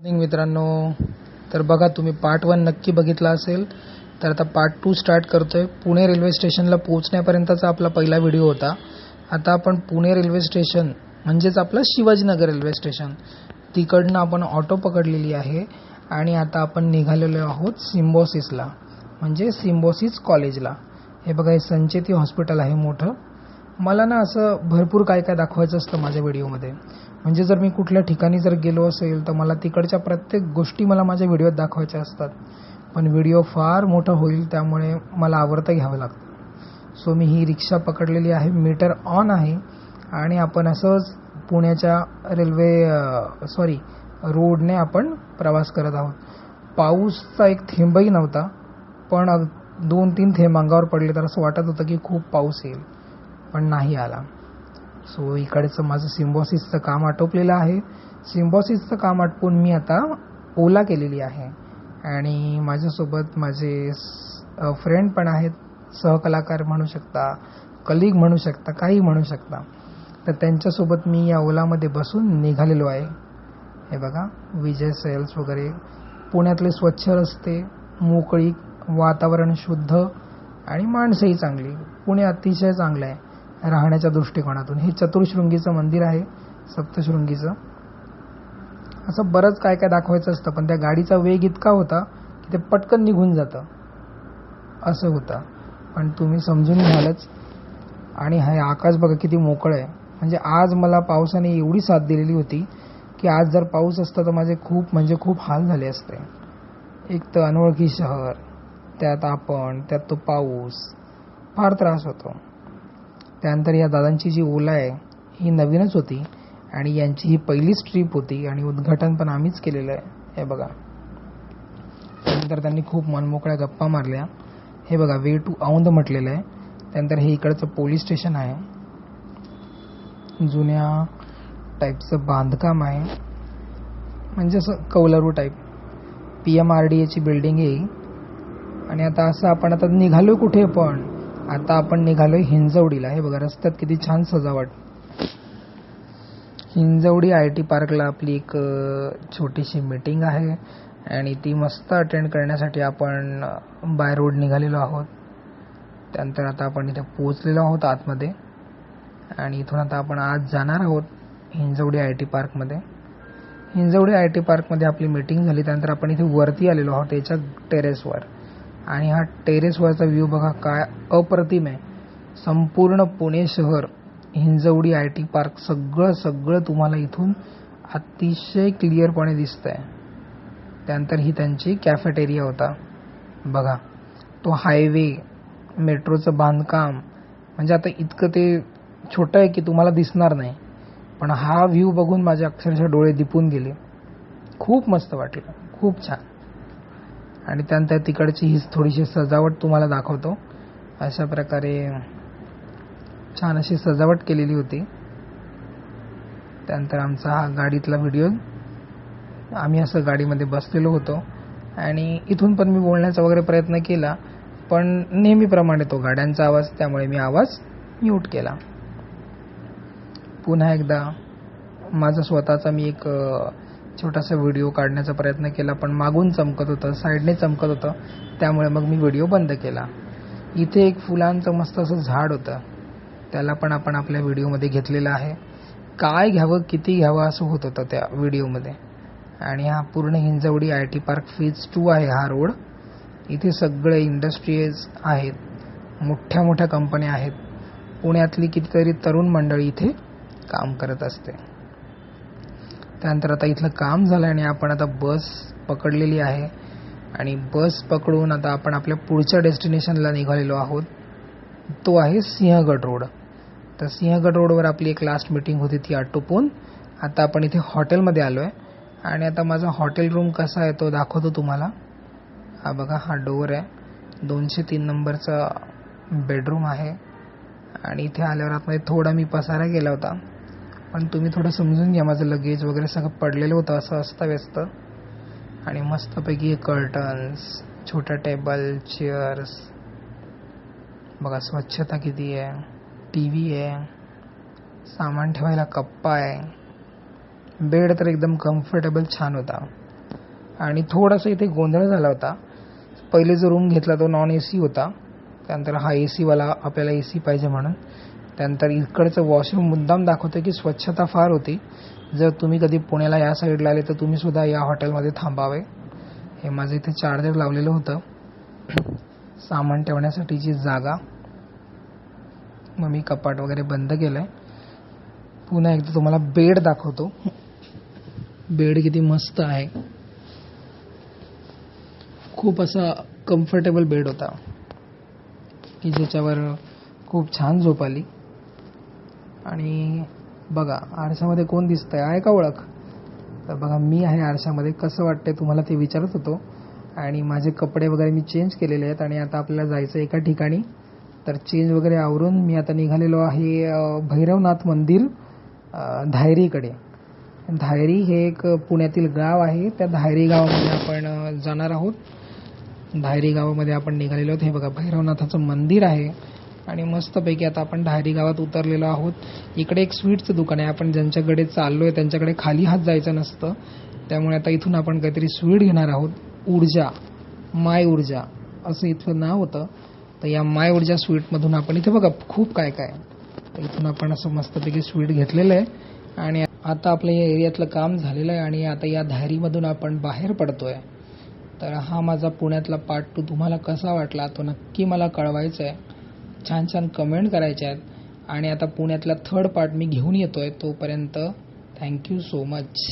मित्रांनो. तर बघा तुम्ही पार्ट वन नक्की बघितला असेल. तर आता पार्ट टू स्टार्ट करतोय. पुणे रेल्वे स्टेशनला पोहोचण्यापर्यंतचा आपला पहिला व्हिडिओ होता. आता आपण पुणे रेल्वे स्टेशन म्हणजेच आपलं शिवाजीनगर रेल्वे स्टेशन तिकडनं आपण ऑटो पकडलेली आहे. आणि आता आपण निघालेलो आहोत सिम्बॉसिसला म्हणजे सिम्बॉसिस कॉलेजला हे बघा हे संचेती हॉस्पिटल आहे मोठं. मला ना असं भरपूर काय काय दाखवायचं असतं माझ्या व्हिडिओमध्ये. म्हणजे जर मी कुठल्या ठिकाणी जर गेलो असेल तर मला तिकडच्या प्रत्येक गोष्टी मला माझ्या व्हिडिओत दाखवायच्या असतात. पण व्हिडिओ फार मोठा होईल त्यामुळे मला आवडतं घ्यावं लागतं. सो मी ही रिक्षा पकडलेली आहे मीटर ऑन आहे आणि आपण असंच पुण्याच्या रेल्वे सॉरी रोडने आपण प्रवास करत आहोत. पाऊसचा एक थेंबही नव्हता पण दोन तीन थेंब अंगावर पडले तर असं वाटत होतं की खूप पाऊस येईल. पण नाही आला. सो इकडचं माझं सिम्बॉसिसचं काम आटोपलेलं आहे. सिम्बॉसिसचं काम आटपून मी आता ओला केलेली आहे. आणि माझ्यासोबत माझे फ्रेंड पण आहेत. सहकलाकार म्हणू शकता कलिग म्हणू शकता काही म्हणू शकता. तर त्यांच्यासोबत मी या ओलामध्ये बसून निघालेलो आहे. हे बघा विजय सेल्स वगैरे. पुण्यातले स्वच्छ रस्ते मोकळी वातावरण शुद्ध आणि माणसंही चांगली. पुणे अतिशय चांगलं आहे. राहण्याच्या दृष्टिकोनातून. हे चतुर्शृंगीचं मंदिर आहे सप्तशृंगीचं. असं बरंच काय काय दाखवायचं असतं पण त्या गाडीचा वेग इतका होता की ते पटकन निघून जातं. असं होतं. पण तुम्ही समजून घ्यालच. आणि हे आकाश बघा किती मोकळं आहे. म्हणजे आज मला पावसाने एवढी साथ दिलेली होती की आज जर पाऊस असता तर माझे खूप म्हणजे खूप हाल झाले असते. एक तर अनोळखी शहर त्यात आपण त्यात तो पाऊस. फार त्रास होतो. त्यानंतर या दादांची जी ओला आहे ही नवीनच होती आणि यांची ही पहिलीच ट्रीप होती आणि उद्घाटन पण आम्हीच केलेलं आहे. हे बघा. त्यानंतर त्यांनी खूप मनमोकळ्या गप्पा मारल्या. हे बघा वे टू औंध म्हटलेलं आहे. त्यानंतर हे इकडचं पोलीस स्टेशन आहे. जुन्या टाईपचं बांधकाम आहे. म्हणजे असं कौलारू type P M R D एची बिल्डिंग आहे आणि आता असं आपण आता निघालो कुठे पण? आता आपण निघालोय हिंजवडीला. हे बघा रस्त्यात किती छान सजावट. हिंजवडी आय टी पार्कला आपली एक छोटीशी मीटिंग आहे आणि ती मस्त अटेंड करण्यासाठी आपण बाय रोड निघालेलो आहोत. त्यानंतर आता आपण इथे पोहोचलेलो आहोत आतमध्ये आणि इथून आता आपण आज जाणार आहोत हिंजवडी आय टी पार्कमध्ये. हिंजवडी आय टी पार्कमध्ये आपली मीटिंग झाली त्यानंतर आपण इथे वरती आलेलो आहोत याच्या टेरेसवर आणि हा टेरेसवरचा व्ह्यू बघा काय अप्रतिम आहे. संपूर्ण पुणे शहर हिंजवडी आय टी पार्क सगळं सगळं तुम्हाला इथून अतिशय क्लिअरपणे दिसतंय. त्यानंतर ही त्यांची कॅफेटेरिया होता. बघा तो हायवे मेट्रोचं बांधकाम म्हणजे आता इतकं ते छोटं आहे की तुम्हाला दिसणार नाही. पण हा व्ह्यू बघून माझे अक्षरशः डोळे दिपून गेले. खूप मस्त वाटलं खूप छान. आणि त्यानंतर तिकडची ही थोडीशी सजावट तुम्हाला दाखवतो. अशा प्रकारे छान अशी सजावट केलेली होती. त्यानंतर आमचा हा गाडीतला व्हिडिओ. आम्ही असं गाडीमध्ये बसलेलो होतो. आणि इथून पण मी बोलण्याचा वगैरे प्रयत्न केला पण नेहमीप्रमाणे तो गाड्यांचा आवाज त्यामुळे मी आवाज म्यूट केला. पुन्हा एकदा माझा स्वतःचा मी एक छोटासा व्हिडिओ काढण्याचा प्रयत्न केला पण मागून चमकत होतं साईडने चमकत होतं. त्यामुळे मग मी व्हिडिओ बंद केला. इथे एक फुलांचं मस्त असं झाड होतं. त्याला पण आपण आपल्या व्हिडिओमध्ये घेतलेलं आहे. काय घ्यावं किती घ्यावं असं होत होतं त्या व्हिडिओमध्ये. आणि हा पूर्ण Hinjawadi I T park phase two आहे हा रोड. इथे सगळे इंडस्ट्रीज आहेत. मोठ्या मोठ्या कंपन्या आहेत. पुण्यातली कितीतरी तरुण मंडळी इथे काम करत असते. त्यानंतर आता इथलं काम झालं आणि आपण आता बस पकडलेली आहे. आणि बस पकडून आता आपण आपल्या पुढच्या डेस्टिनेशनला निघालेलो आहोत. तो आहे सिंहगड रोड. तर सिंहगड रोडवर आपली एक लास्ट मीटिंग होती ती आटोपून. आता आपण इथे हॉटेलमध्ये आलो आहे आणि आता माझा हॉटेल रूम कसा आहे तो दाखवतो तुम्हाला. हा बघा हा डोअर आहे. दोनशे तीन नंबरचा बेडरूम आहे. आणि इथे आल्यावर आतमध्ये थोडा मी पसारा केला होता. पण तुम्ही थोडं समजून घ्या माझं लगेज वगैरे सगळं पडलेलं होतं असं अस्ताव्यस्त आणि मस्तपैकी कर्टन्स छोटा टेबल चेअर्स बघा स्वच्छता किती आहे. टी व्ही आहे. सामान ठेवायला कप्पा आहे. बेड तर एकदम कम्फर्टेबल छान होता. आणि थोडासा इथे गोंधळ झाला होता. पहिले जो रूम घेतला तो नॉन ए सी होता. त्यानंतर हा ए सीवाला आपल्याला ए सी पाहिजे म्हणून. त्यानंतर इकडचं वॉशरूम मुद्दाम दाखवतं की स्वच्छता फार होती. जर तुम्ही कधी पुण्याला या साईडला आले तर तुम्ही सुद्धा या हॉटेलमध्ये थांबावे. हे माझं इथे चार्जर लावलेलं होतं. सामान ठेवण्यासाठीची जागा. मग मी कपाट वगैरे बंद केलंय. पुन्हा एकदा तुम्हाला बेड दाखवतो. बेड किती मस्त आहे. खूप असा कम्फर्टेबल बेड होता. की ज्याच्यावर खूप छान झोप आली. आणि बघा आरशामध्ये कोण दिसतं आहे आहे का ओळख? तर बघा मी आहे आरशामध्ये. कसं वाटतंय तुम्हाला ते विचारत होतो. आणि माझे कपडे वगैरे मी चेंज केलेले आहेत आणि आता आपल्याला जायचं एका ठिकाणी. तर चेंज वगैरे आवरून मी आता निघालेलो आहे भैरवनाथ मंदिर धायरीकडे. धायरी हे एक पुण्यातील गाव आहे. त्या धायरी गावामध्ये आपण जाणार आहोत. धायरी गावामध्ये आपण निघालेलो आहोत. हे बघा भैरवनाथाचं मंदिर आहे. आणि मस्तपैकी आता आपण धायरी गावात उतरलेलो आहोत. इकडे एक स्वीटचं दुकान आहे. आपण ज्यांच्याकडे चाललोय त्यांच्याकडे खाली हात जायचं नसतं. त्यामुळे आता इथून आपण काहीतरी स्वीट घेणार आहोत. ऊर्जा. माय ऊर्जा. असं इथलं नाव होतं. तर या माय ऊर्जा स्वीटमधून आपण इथे बघा खूप काय काय तर इथून आपण असं मस्तपैकी स्वीट घेतलेलं आहे. आणि आता आपल्या या एरियातलं काम झालेलं आहे आणि आता या धायरीमधून आपण बाहेर पडतोय. तर हा माझा पुण्यातला पार्ट टू तुम्हाला कसा वाटला? तो नक्की मला कळवायचा आहे छान छान कमेंट करायच्या आहेत आणि आता पुण्यातला थर्ड पार्ट मी घेऊन येतोय तोपर्यंत थँक्यू सो मच